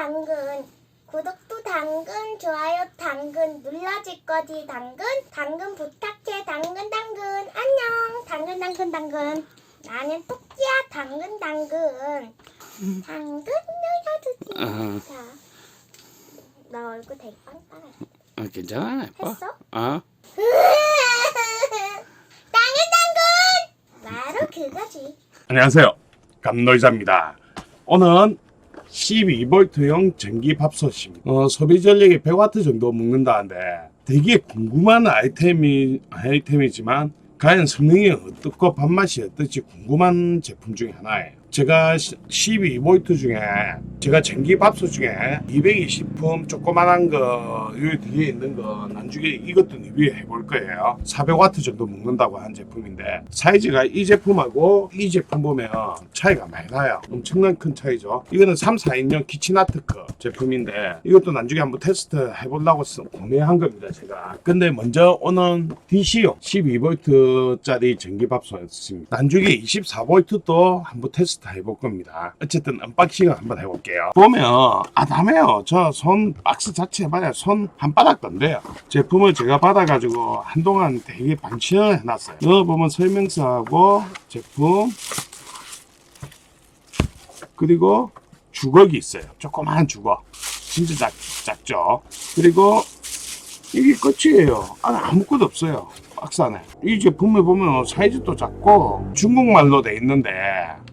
당근. 구독도 당근, 좋아요 당근, 눌러줄 거지 당근, 당근 부탁해 당근 당근. 안녕, 당근 당근 당근. 나는 토끼야 당근 당근. 당근 눌러주지. 어, 자, 나 얼굴 되게 빵빵해. 어, 괜찮아 예뻐 했어? 어 당근 당근. 바로 그거지. 안녕하세요. 감노이자입니다. 오늘은 12V형 전기 밥솥입니다. 어, 소비 전력이 100W 정도 먹는다는데 되게 궁금한 아이템이, 아이템이지만 과연 성능이 어떻고 밥맛이 어떨지 궁금한 제품 중에 하나예요. 제가 12V 중에 제가 전기밥솥 중에 220품 조그만한 거 여기 뒤에 있는 거 나중에 이것도 리뷰해 볼 거예요. 400W 정도 먹는다고 한 제품인데 사이즈가 이 제품하고 이 제품 보면 차이가 많이 나요. 엄청난 큰 차이죠. 이거는 3, 4인용 키친아트크 제품인데 이것도 나중에 한번 테스트 해보려고 써- 구매한 겁니다. 제가. 근데 먼저 오늘 DC용 12V짜리 전기밥솥이었습니다. 나중에 24V도 한번 테스트 해볼 겁니다. 어쨌든 언박싱을 한번 해볼게요. 보면 아담해요. 저 손 박스 자체 봐야 손한 바닥 건데요. 제품을 제가 받아가지고 한동안 되게 방치를 해놨어요. 여기 보면 설명서하고 제품 그리고 주걱이 있어요. 조그마한 주걱. 진짜 작, 작죠. 그리고 이게 끝이에요. 아무것도 없어요. 박스 안에. 이 제품을 보면 사이즈도 작고 중국말로 돼 있는데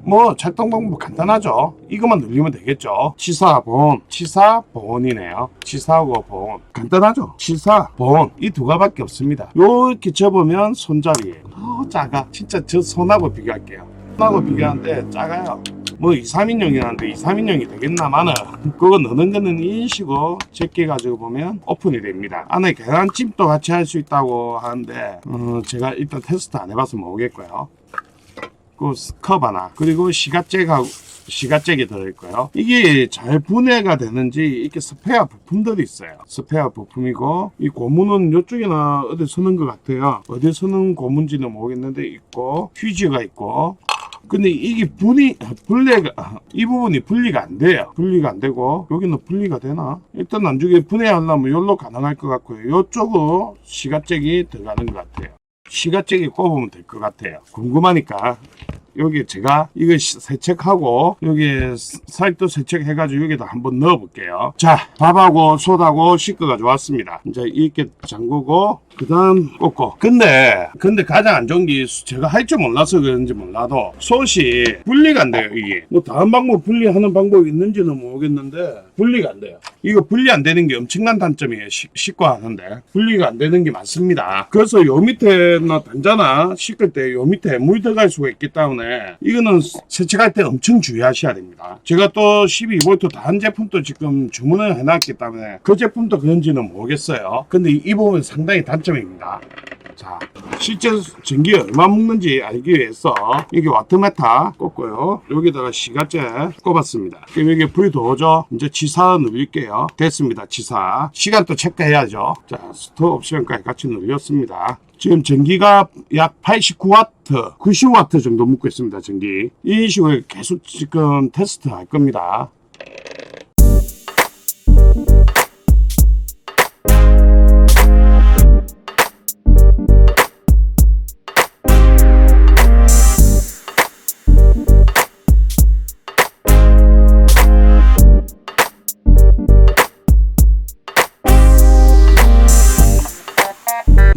뭐 작동 방법 간단하죠. 이것만 누르면 되겠죠. 치사 본, 치사 본이네요. 치사하고 본 간단하죠. 치사 본이두 가밖에 없습니다. 요렇게 접으면 손잡이에요. 어 작아. 진짜 저 손하고 비교할게요. 손하고 비교하는데 작아요. 뭐 2, 3인용이라는데 2, 3인용이 되겠나마는 그거 넣는 거는 인식고 제게 가지고 보면 오픈이 됩니다. 안에 계란찜도 같이 할 수 있다고 하는데 어, 제가 일단 테스트 안 해봐서 모르겠고요. 그컵 하나 그리고 시가잭하고 시가잭이 들어있고요. 이게 잘 분해가 되는지 이렇게 스페어 부품들이 있어요. 스페어 부품이고 이 고무는 이쪽이나 어디 서는 것 같아요. 어디 서는 고무인지는 모르겠는데 있고 휴지가 있고 근데 이게 분이 분리가 이 부분이 분리가 안 돼요. 분리가 안 되고 여기는 분리가 되나? 일단 나중에 분해하려면 여기로 가능할 것 같고요. 이쪽으로 시가잭이 들어가는 것 같아요. 시가잭이 꼽으면 될 것 같아요. 궁금하니까 여기 제가 이거 시- 세척하고 여기 살도 세척해가지고 여기다 한번 넣어볼게요. 자, 밥하고 솥하고 씻어가지고 왔습니다. 이제 이렇게 잠그고 그 다음 꽂고. 근데 근데 가장 안 좋은 게 제가 할 줄 몰라서 그런지 몰라도 솥이 분리가 안 돼요 이게. 뭐 다른 방법 분리하는 방법이 있는지는 모르겠는데 분리가 안 돼요. 이거 분리 안 되는 게 엄청난 단점이에요. 시- 씻고 하는데 분리가 안 되는 게 많습니다. 그래서 요 밑에나 단자나 씻을 때 요 밑에 물 들어갈 수가 있기 때문에 이거는 세척할 때 엄청 주의하셔야 됩니다. 제가 또 12V 다른 제품도 지금 주문을 해놨기 때문에 그 제품도 그런지는 모르겠어요. 근데 이 부분 상당히 단점 입니다. 자, 실제 전기 얼마 먹는지 알기 위해서 이게 와트메타 꽂고요. 여기다가 시가째 꼽았습니다. 그럼 여기 불 들어오죠? 이제 지사 누릴게요. 됐습니다. 지사. 시간 또 체크해야죠. 자, 스톱 옵션까지 같이 누렸습니다. 지금 전기가 약 89W, 90W 정도 묻고 있습니다. 전기. 이 식으로 계속 지금 테스트 할 겁니다.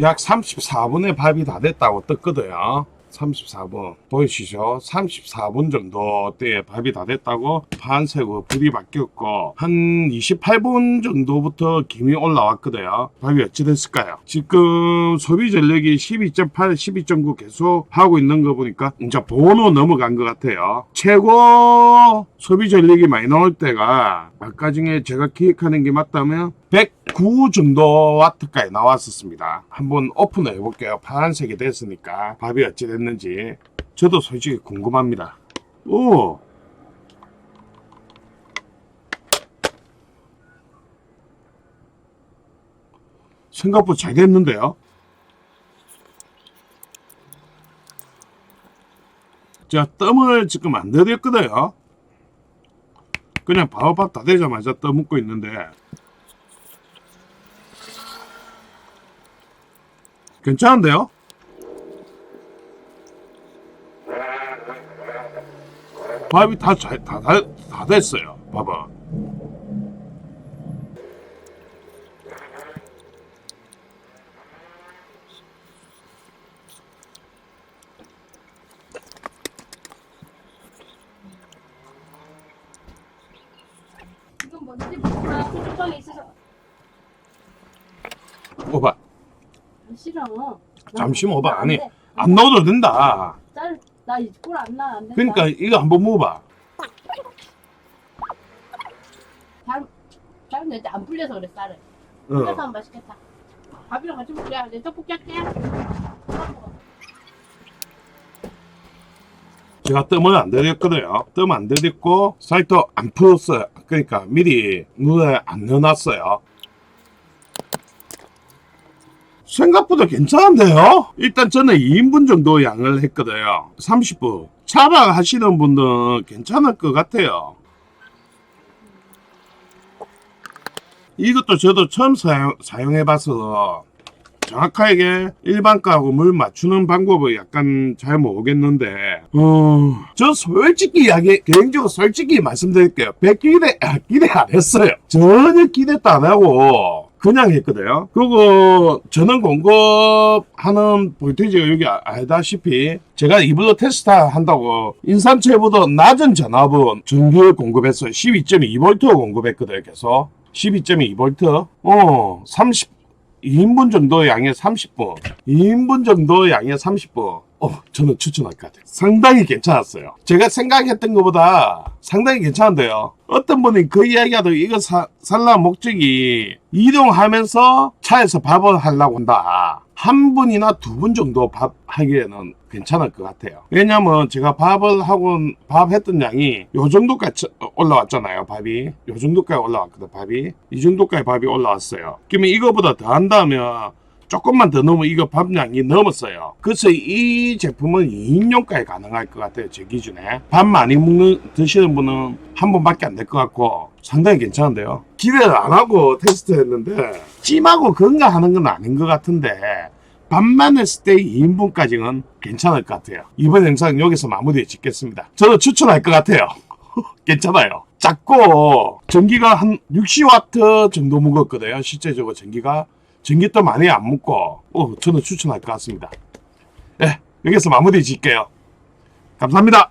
약 34분의 밥이 다 됐다고 떴거든요. 34분 보이시죠? 34분 정도 때에 밥이 다 됐다고 파란색으로 불이 바뀌었고 한 28분 정도부터 김이 올라왔거든요. 밥이 어찌 됐을까요? 지금 소비 전력이 12.8, 12.9 계속 하고 있는 거 보니까 이제 번호 넘어간 것 같아요. 최고 소비 전력이 많이 나올 때가 아까 중에 제가 기획하는 게 맞다면 109 정도 와트까지 나왔었습니다. 한번 오픈을 해볼게요. 파란색이 됐으니까 밥이 어찌 됐는지 저도 솔직히 궁금합니다. 오! 생각보다 잘 됐는데요? 제가 뜸을 지금 안 들였거든요. 그냥 바로 밥 다 되자마자 떠먹고 있는데 괜찮은데요? 밥이 다, 잘, 다, 다, 다 됐어요. 봐봐. 뭔지 오바. 싫어. 잠시 먹어봐. 아니, 돼. 안 넣어도 된다. 짤, 나 이꼴 안 나. 안 된다. 그러니까 이거 한번 먹어봐. 잘, 잘 내지 안 풀려서 그래 쌀을. 어. 풀려서 하면 맛있겠다. 밥이랑 같이 먹자. 내 떡볶이 할게. 제가 뜸을 안 들였거든요. 뜸 안 들였고 사이트 안 풀었어요. 그러니까 미리 눈에 안 넣어놨어요. 생각보다 괜찮은데요? 일단 저는 2인분 정도 양을 했거든요. 30분. 차박 하시는 분들은 괜찮을 것 같아요. 이것도 저도 처음 사용, 사용해봐서 정확하게 일반가하고 물 맞추는 방법을 약간 잘 모르겠는데, 어, 저 솔직히 이야기, 개인적으로 솔직히 말씀드릴게요. 배 기대, 아, 기대 안 했어요. 전혀 기대도 안 하고, 그냥 했거든요. 그리고 저는 공급하는 볼테이지가 여기 아- 알다시피 제가 이블로 테스트 한다고 인산체보다 낮은 전압은 전기를 공급했어요. 12.2V 공급했거든요. 계속 12.2V. 어, 30 2인분 정도 양의 30분, 2인분 정도 양의 30분. 어, 저는 추천할 것 같아요. 상당히 괜찮았어요. 제가 생각했던 것보다 상당히 괜찮은데요. 어떤 분이 그 이야기하도 이거 사, 살라 목적이 이동하면서 차에서 밥을 하려고 한다. 한 분이나 두 분 정도 밥 하기에는 괜찮을 것 같아요. 왜냐면 제가 밥을 하고 밥 했던 양이 요 정도까지 올라왔잖아요. 밥이 요 정도까지 올라왔거든. 밥이 이 정도까지 밥이 올라왔어요. 그러면 이거보다 더 한다면 조금만 더 넣으면 이거 밥량이 넘었어요. 그래서 이 제품은 2인용까지 가능할 것 같아요. 제 기준에. 밥 많이 먹는, 드시는 분은 한 번밖에 안 될 것 같고 상당히 괜찮은데요. 기대를 안 하고 테스트 했는데 찜하고 건강하는 건 아닌 것 같은데 밥만 했을 때 2인분까지는 괜찮을 것 같아요. 이번 영상 여기서 마무리 짓겠습니다. 저도 추천할 것 같아요. 괜찮아요. 작고 전기가 한 60와트 정도 먹었거든요. 실제적으로 전기가 전기도 많이 안 먹고 어, 저는 추천할 것 같습니다. 네, 여기서 마무리 짓게요. 감사합니다.